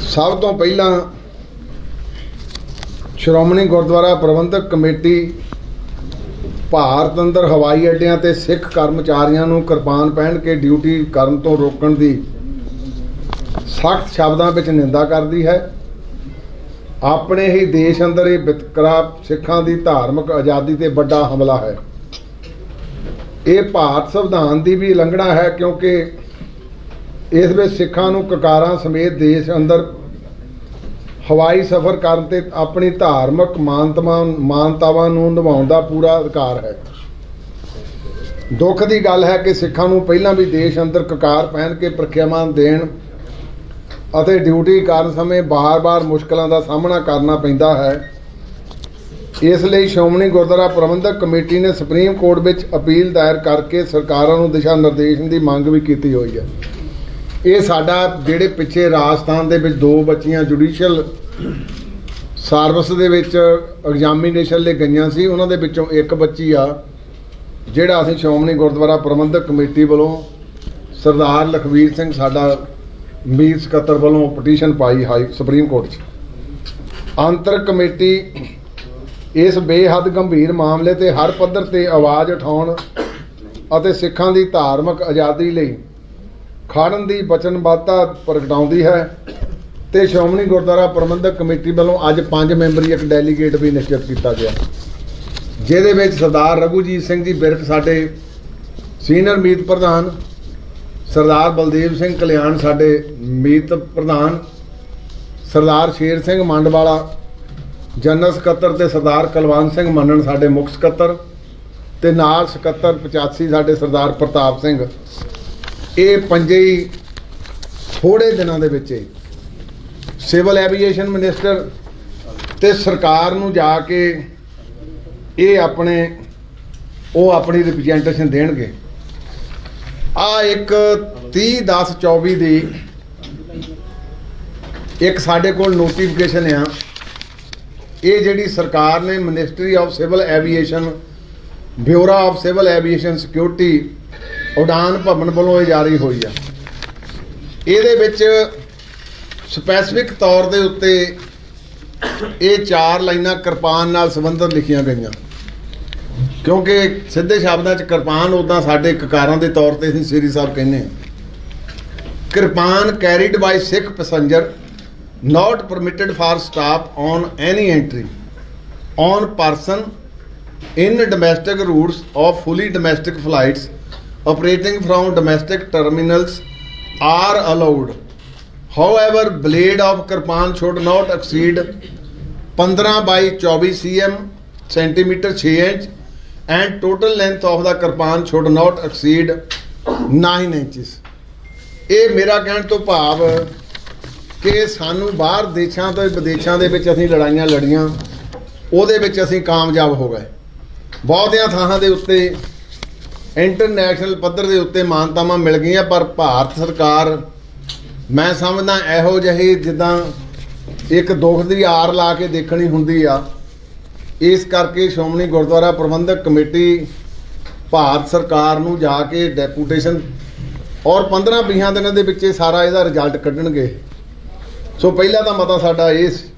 ਸਭ ਤੋਂ ਪਹਿਲਾਂ ਸ਼੍ਰੋਮਣੀ ਗੁਰਦੁਆਰਾ ਪ੍ਰਬੰਧਕ ਕਮੇਟੀ ਭਾਰਤ ਅੰਦਰ ਹਵਾਈ ਅੱਡਿਆਂ ਤੇ ਸਿੱਖ ਕਰਮਚਾਰੀਆਂ ਨੂੰ ਕਿਰਪਾਨ ਪਹਿਨ ਕੇ ਡਿਊਟੀ ਕਰਨ ਤੋਂ ਰੋਕਣ ਦੀ ਸਖਤ ਸ਼ਬਦਾਂ ਵਿੱਚ ਨਿੰਦਾ ਕਰਦੀ ਹੈ। ਆਪਣੇ ਹੀ ਦੇਸ਼ ਅੰਦਰ ਇਹ ਵਿਤਕਰਾ ਸਿੱਖਾਂ ਦੀ ਧਾਰਮਿਕ ਆਜ਼ਾਦੀ ਤੇ ਵੱਡਾ ਹਮਲਾ ਹੈ। ਇਹ ਭਾਰਤ ਸੰਵਿਧਾਨ ਦੀ ਵੀ ਉਲੰਘਣਾ ਹੈ ਕਿਉਂਕਿ ਇਸ ਵਿੱਚ ਸਿੱਖਾਂ ਨੂੰ ਕਕਾਰਾਂ ਸਮੇਤ ਦੇਸ਼ ਅੰਦਰ ਹਵਾਈ ਸਫ਼ਰ ਕਰਨ ਤੇ ਆਪਣੀ ਧਾਰਮਿਕ ਮਾਨਤਾਵਾਂ ਮਾਨਤਾਵਾਂ ਨੂੰ ਨਿਭਾਉਣ ਦਾ ਪੂਰਾ ਅਧਿਕਾਰ ਹੈ। ਦੁੱਖ ਦੀ ਗੱਲ ਹੈ ਕਿ ਸਿੱਖਾਂ ਨੂੰ ਪਹਿਲਾਂ ਵੀ ਦੇਸ਼ ਅੰਦਰ ਕਕਾਰ ਪਹਿਨ ਕੇ ਪ੍ਰਖਿਆਵਾਂ ਦੇਣ ਅਤੇ ਡਿਊਟੀ ਕਰਨ ਸਮੇਂ ਬਾਰ-ਬਾਰ ਮੁਸ਼ਕਲਾਂ ਦਾ ਸਾਹਮਣਾ ਕਰਨਾ ਪੈਂਦਾ ਹੈ। ਇਸ ਲਈ ਸ਼੍ਰੋਮਣੀ ਗੁਰਦੁਆਰਾ ਪ੍ਰਬੰਧਕ ਕਮੇਟੀ ਨੇ ਸੁਪਰੀਮ ਕੋਰਟ ਵਿੱਚ ਅਪੀਲ ਦਾਇਰ ਕਰਕੇ ਸਰਕਾਰਾਂ ਨੂੰ ਦਿਸ਼ਾ ਨਿਰਦੇਸ਼ ਦੀ ਮੰਗ ਵੀ ਕੀਤੀ ਹੋਈ ਹੈ। ਇਹ ਸਾਡਾ ਜਿਹੜੇ ਪਿੱਛੇ ਰਾਜਸਥਾਨ ਦੇ ਵਿੱਚ ਦੋ ਬੱਚੀਆਂ ਜੁਡੀਸ਼ੀਅਲ ਸਰਵਿਸ ਦੇ ਵਿੱਚ ਐਗਜ਼ਾਮੀਨੇਸ਼ਨ ਲਈ ਗਈਆਂ ਸੀ, ਉਹਨਾਂ ਦੇ ਵਿੱਚੋਂ ਇੱਕ ਬੱਚੀ ਆ, ਜਿਹੜਾ ਅਸੀਂ ਸ਼੍ਰੋਮਣੀ ਗੁਰਦੁਆਰਾ ਪ੍ਰਬੰਧਕ ਕਮੇਟੀ ਵੱਲੋਂ ਸਰਦਾਰ ਲਖਵੀਰ ਸਿੰਘ ਸਾਡਾ ਮੀਰ ਸਕੱਤਰ ਵੱਲੋਂ ਪਟੀਸ਼ਨ ਪਾਈ ਹਾਈ, ਸੁਪਰੀਮ ਕੋਰਟ 'ਚ। ਅੰਤਰ ਕਮੇਟੀ ਇਸ ਬੇਹੱਦ ਗੰਭੀਰ ਮਾਮਲੇ ਤੇ ਹਰ ਪੱਧਰ ਤੇ ਆਵਾਜ਼ ਉਠਾਉਣ ਅਤੇ ਸਿੱਖਾਂ ਦੀ ਧਾਰਮਿਕ ਆਜ਼ਾਦੀ ਲਈ ਖਾੜਨ ਦੀ ਵਚਨਬੱਧਤਾ ਪ੍ਰਗਟਾਉਂਦੀ ਹੈ ਤੇ ਸ਼੍ਰੋਮਣੀ ਗੁਰਦੁਆਰਾ ਪ੍ਰਬੰਧਕ ਕਮੇਟੀ ਵੱਲੋਂ ਅੱਜ ਪੰਜ ਮੈਂਬਰੀ ਇੱਕ ਡੈਲੀਗੇਟ ਵੀ ਨਿਸ਼ਚਿਤ ਕੀਤਾ ਗਿਆ। ਜਿਹਦੇ ਵਿੱਚ ਸਰਦਾਰ ਰਘੂਜੀਤ ਸਿੰਘ ਜੀ ਬਿਰਕ ਸਾਡੇ ਸੀਨੀਅਰ ਮੀਤ ਪ੍ਰਧਾਨ, ਸਰਦਾਰ ਬਲਦੇਵ ਸਿੰਘ ਕਲਿਆਣ ਸਾਡੇ ਮੀਤ ਪ੍ਰਧਾਨ, ਸਰਦਾਰ ਸ਼ੇਰ ਸਿੰਘ ਮੰਡਵਾਲਾ, ਜਨਰਲ ਸਕੱਤਰ ਤੇ ਸਰਦਾਰ ਕੁਲਵੰਤ ਸਿੰਘ ਮੰਨਣ ਸਾਡੇ ਮੁੱਖ ਸਕੱਤਰ ਤੇ ਨਾਲ ਸਕੱਤਰ 85 ਸਾਡੇ ਸਰਦਾਰ ਪ੍ਰਤਾਪ ਸਿੰਘ। ਇਹ ਪੰਜੇ ਹੀ ਥੋੜੇ ਦਿਨਾਂ ਦੇ ਵਿੱਚ ਹੀ ਸਿਵਲ ਐਵੀਏਸ਼ਨ ਮਿਨਿਸਟਰ ਤੇ ਸਰਕਾਰ ਨੂੰ ਜਾ ਕੇ ਇਹ ਆਪਣੇ, ਉਹ ਆਪਣੀ ਰਿਪਰੈਜ਼ੈਂਟੇਸ਼ਨ ਦੇਣਗੇ। ਆ ਇੱਕ 30 10 24 ਦੀ ਇੱਕ ਸਾਡੇ ਕੋਲ ਨੋਟੀਫਿਕੇਸ਼ਨ ਆ। ਇਹ ਜਿਹੜੀ ਸਰਕਾਰ ਨੇ ministry of civil aviation bureau of civil aviation security Udan Bhawan ਵੱਲੋਂ ਇਹ ਜਾਰੀ ਹੋਈ ਆ। ਇਹਦੇ ਵਿੱਚ ਸਪੈਸੀਫਿਕ ਤੌਰ ਦੇ ਉੱਤੇ ਇਹ ਚਾਰ ਲਾਈਨਾਂ ਕਿਰਪਾਨ ਨਾਲ ਸੰਬੰਧਿਤ ਲਿਖੀਆਂ ਗਈਆਂ। ਕਿਉਂਕਿ ਸਿੱਧੇ ਸ਼ਬਦਾਂ 'ਚ ਕਿਰਪਾਨ ਉਦਾਂ ਸਾਡੇ ਕਕਾਰਾਂ ਦੇ ਤੌਰ ਤੇ ਅਸੀਂ ਸ੍ਰੀ ਸਾਹਿਬ ਕਹਿੰਦੇ ਹਾਂ। Kirpan carried by Sikh passenger not permitted for stop on any entry on person in domestic routes of fully domestic flights operating from domestic terminals are allowed however blade of kirpan should not exceed 15 by 24 cm centimeter 6 inch and total length of the kirpan should not exceed 9 inches ਇਹ ਮੇਰਾ ਕਹਿਣ ਤੋਂ ਭਾਵ ਕਿ ਸਾਨੂੰ ਬਾਹਰ ਦੇਸ਼ਾਂ ਤੋਂ ਵਿਦੇਸ਼ਾਂ ਦੇ ਵਿੱਚ ਅਸੀਂ ਲੜਾਈਆਂ ਲੜੀਆਂ ਉਹਦੇ ਵਿੱਚ ਅਸੀਂ ਕਾਮਯਾਬ ਹੋ ਗਏ ਬਹੁਤਿਆਂ ਥਾਵਾਂ ਦੇ ਉੱਤੇ ਇੰਟਰਨੈਸ਼ਨਲ ਪੱਧਰ ਦੇ ਉੱਤੇ ਮਾਨਤਾਵਾਂ ਮਿਲ ਗਈਆਂ, ਪਰ ਭਾਰਤ ਸਰਕਾਰ, ਮੈਂ ਸਮਝਦਾ ਇਹੋ ਜਿਹੀ ਜਿੱਦਾਂ ਇੱਕ ਦੁੱਖ ਦੀ ਆਰ ਲਾ ਕੇ ਦੇਖਣੀ ਹੁੰਦੀ ਆ। ਇਸ ਕਰਕੇ ਸ਼੍ਰੋਮਣੀ ਗੁਰਦੁਆਰਾ ਪ੍ਰਬੰਧਕ ਕਮੇਟੀ ਭਾਰਤ ਸਰਕਾਰ ਨੂੰ ਜਾ ਕੇ ਡੈਪੂਟੇਸ਼ਨ ਔਰ 15 20 ਦਿਨਾਂ ਦੇ ਵਿੱਚ ਇਹ ਸਾਰਾ ਇਹਦਾ ਰਿਜ਼ਲਟ ਕੱਢਣਗੇ। ਸੋ ਪਹਿਲਾ ਤਾਂ ਮਤਾ ਸਾਡਾ ਇਹ ਸੀ